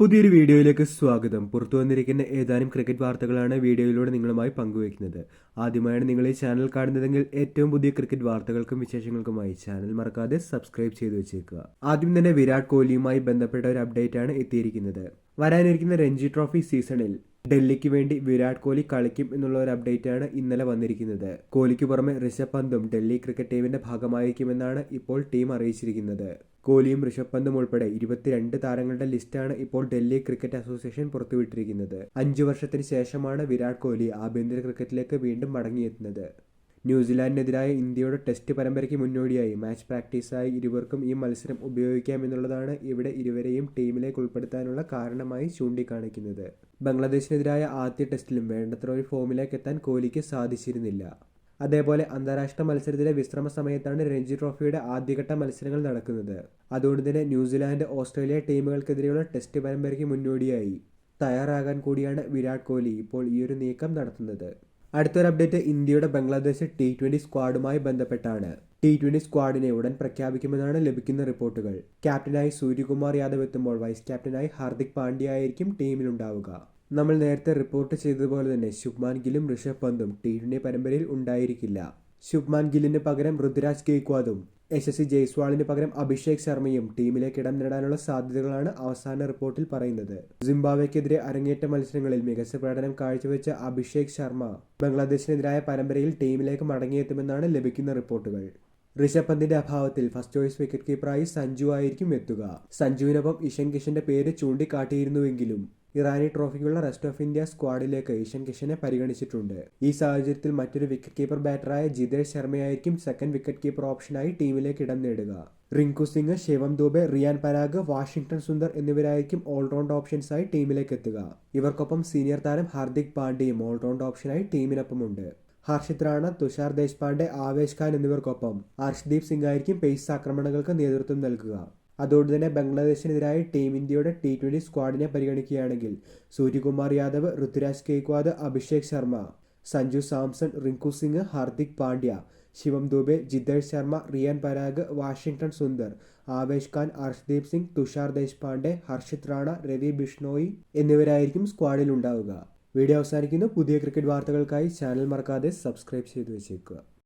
പുതിയൊരു വീഡിയോയിലേക്ക് സ്വാഗതം. പുറത്തു വന്നിരിക്കുന്ന ഏതാനും ക്രിക്കറ്റ് വാർത്തകളാണ് വീഡിയോയിലൂടെ നിങ്ങളുമായി പങ്കുവയ്ക്കുന്നത്. ആദ്യമായാണ് നിങ്ങൾ ഈ ചാനൽ കാണുന്നതെങ്കിൽ ഏറ്റവും പുതിയ ക്രിക്കറ്റ് വാർത്തകൾക്കും വിശേഷങ്ങൾക്കുമായി ചാനൽ മറക്കാതെ സബ്സ്ക്രൈബ് ചെയ്തു വെച്ചേക്കുക. ആദ്യം തന്നെ വിരാട് കോഹ്ലിയുമായി ബന്ധപ്പെട്ട ഒരു അപ്ഡേറ്റ് ആണ് എത്തിയിരിക്കുന്നത്. വരാനിരിക്കുന്ന രഞ്ജി ട്രോഫി സീസണിൽ ഡൽഹിക്ക് വേണ്ടി വിരാട് കോഹ്ലി കളിക്കും എന്നുള്ള ഒരു അപ്ഡേറ്റ് ആണ് ഇന്നലെ വന്നിരിക്കുന്നത്. കോഹ്ലിക്ക് പുറമെ ഋഷഭ് പന്തും ഡൽഹി ക്രിക്കറ്റ് ടീമിന്റെ ഭാഗമായിരിക്കുമെന്നാണ് ഇപ്പോൾ ടീം അറിയിച്ചിരിക്കുന്നത്. കോഹ്ലിയും ഋഷഭ് പന്തും ഉൾപ്പെടെ ഇരുപത്തിരണ്ട് താരങ്ങളുടെ ലിസ്റ്റാണ് ഇപ്പോൾ ഡൽഹി ക്രിക്കറ്റ് അസോസിയേഷൻ പുറത്തുവിട്ടിരിക്കുന്നത്. അഞ്ചു വർഷത്തിന് ശേഷമാണ് വിരാട് കോഹ്ലി ആഭ്യന്തര ക്രിക്കറ്റിലേക്ക് വീണ്ടും മടങ്ങിയെത്തുന്നത്. ന്യൂസിലാൻഡിനെതിരായ ഇന്ത്യയുടെ ടെസ്റ്റ് പരമ്പരയ്ക്ക് മുന്നോടിയായി. മാച്ച് പ്രാക്ടീസായി ഇരുവർക്കും ഈ മത്സരം ഉപയോഗിക്കാമെന്നുള്ളതാണ് ഇവിടെ ഇരുവരെയും ടീമിലേക്ക് ഉൾപ്പെടുത്താനുള്ള കാരണമായി ചൂണ്ടിക്കാണിക്കുന്നത്. ബംഗ്ലാദേശിനെതിരായ ആദ്യ ടെസ്റ്റിലും വേണ്ടത്ര ഒരു ഫോമിലേക്ക് എത്താൻ കോഹ്ലിക്ക് സാധിച്ചിരുന്നില്ല. അതേപോലെ അന്താരാഷ്ട്ര മത്സരത്തിലെ വിശ്രമ സമയത്താണ് രഞ്ജി ട്രോഫിയുടെ ആദ്യഘട്ട മത്സരങ്ങൾ നടക്കുന്നത്. അതുകൊണ്ട് തന്നെ ന്യൂസിലാൻഡ് ഓസ്ട്രേലിയ ടീമുകൾക്കെതിരെയുള്ള ടെസ്റ്റ് പരമ്പരയ്ക്ക് മുന്നോടിയായി. തയ്യാറാകാൻ കൂടിയാണ് വിരാട് കോഹ്ലി ഇപ്പോൾ ഈ ഒരു നീക്കം നടത്തുന്നത്. അടുത്തൊരു അപ്ഡേറ്റ് ഇന്ത്യയുടെ ബംഗ്ലാദേശ് ടി ട്വന്റി സ്ക്വാഡുമായി ബന്ധപ്പെട്ടാണ്. ടി ട്വന്റി സ്ക്വാഡിനെ ഉടൻ പ്രഖ്യാപിക്കുമെന്നാണ് ലഭിക്കുന്ന റിപ്പോർട്ടുകൾ. ക്യാപ്റ്റനായി സൂര്യകുമാർ യാദവ് എത്തുമ്പോൾ വൈസ് ക്യാപ്റ്റനായി ഹാർദിക് പാണ്ഡ്യ ആയിരിക്കും ടീമിലുണ്ടാവുക. നമ്മൾ നേരത്തെ റിപ്പോർട്ട് ചെയ്തതുപോലെ തന്നെ ശുഭ്മാൻ ഗിലും ഋഷഭ് പന്തും ടി ട്വന്റി പരമ്പരയിൽ ഉണ്ടായിരിക്കില്ല. ശുഭ്മാൻ ഗില്ലിന് പകരം ഋതുരാജ് ഗെയ്ക്വാദും സി ജയ്സ്വാളിന് പകരം അഭിഷേക് ശർമ്മയും ടീമിലേക്ക് ഇടം നേടാനുള്ള സാധ്യതകളാണ് അവസാന റിപ്പോർട്ടിൽ പറയുന്നത്. സിംബാബ്വെക്കെതിരെ അരങ്ങേറ്റ മത്സരങ്ങളിൽ മികച്ച പ്രകടനം കാഴ്ചവെച്ച അഭിഷേക് ശർമ്മ ബംഗ്ലാദേശിനെതിരായ പരമ്പരയിൽ ടീമിലേക്ക് മടങ്ങിയെത്തുമെന്നാണ് ലഭിക്കുന്ന റിപ്പോർട്ടുകൾ. ഋഷഭ് പന്തിന്റെ അഭാവത്തിൽ ഫസ്റ്റ് ചോയ്സ് വിക്കറ്റ് കീപ്പറായി സഞ്ജു ആയിരിക്കും എത്തുക. സഞ്ജുവിനൊപ്പം ഇഷൻ കിഷന്റെ പേര് ചൂണ്ടിക്കാട്ടിയിരുന്നുവെങ്കിലും ഇറാനി ട്രോഫിക്കുള്ള റെസ്റ്റ് ഓഫ് ഇന്ത്യ സ്ക്വാഡിലേക്ക് ഇഷൻ കിഷനെ പരിഗണിച്ചിട്ടുണ്ട്. ഈ സാഹചര്യത്തിൽ മറ്റൊരു വിക്കറ്റ് കീപ്പർ ബാറ്ററായ ജിതേഷ് ശർമ്മയായിരിക്കും സെക്കൻഡ് വിക്കറ്റ് കീപ്പർ ഓപ്ഷനായി ടീമിലേക്ക് ഇടം നേടുക. റിങ്കു സിംഗ് ശിവം ദുബെ റിയാൻ പരാഗ് വാഷിംഗ്ടൺ സുന്ദർ എന്നിവരായിരിക്കും ഓൾറൗണ്ട് ഓപ്ഷൻസായി ടീമിലേക്ക് എത്തുക. ഇവർക്കൊപ്പം സീനിയർ താരം ഹാർദിക് പാണ്ഡ്യയും ഓൾറൗണ്ട് ഓപ്ഷനായി ടീമിനൊപ്പമുണ്ട് ഹർഷിത് റാണ തുഷാർ ദേശ്പാണ്ഡെ ആവേശ് ഖാൻ എന്നിവർക്കൊപ്പം. ഹർഷ്ദീപ് സിംഗ് ആയിരിക്കും പേസ് ആക്രമണങ്ങൾക്ക് നേതൃത്വം നൽകുക. അതുകൊണ്ട് തന്നെ ബംഗ്ലാദേശിനെതിരായ ടീം ഇന്ത്യയുടെ ടി ട്വന്റി സ്ക്വാഡിനെ പരിഗണിക്കുകയാണെങ്കിൽ സൂര്യകുമാർ യാദവ് ഋതുരാജ് കേക്വാദ് അഭിഷേക് ശർമ്മ സഞ്ജു സാംസൺ റിങ്കു സിംഗ് ഹാർദിക് പാണ്ഡ്യ ശിവം ദുബെ ജിതേഷ് ശർമ്മ റിയാൻ പരാഗ് വാഷിംഗ്ടൺ സുന്ദർ ആവേശ് ഖാൻ ഹർഷ്ദീപ് സിംഗ് തുഷാർ ദേശ്പാണ്ഡെ ഹർഷിത് റാണ രവി ബിഷ്ണോയി എന്നിവരായിരിക്കും സ്ക്വാഡിൽ ഉണ്ടാവുക വീഡിയോ അവസാനിക്കുന്നു. പുതിയ ക്രിക്കറ്റ് വാർത്തകൾക്കായി ചാനൽ മറക്കാതെ സബ്സ്ക്രൈബ് ചെയ്തു വെച്ചേക്കുക.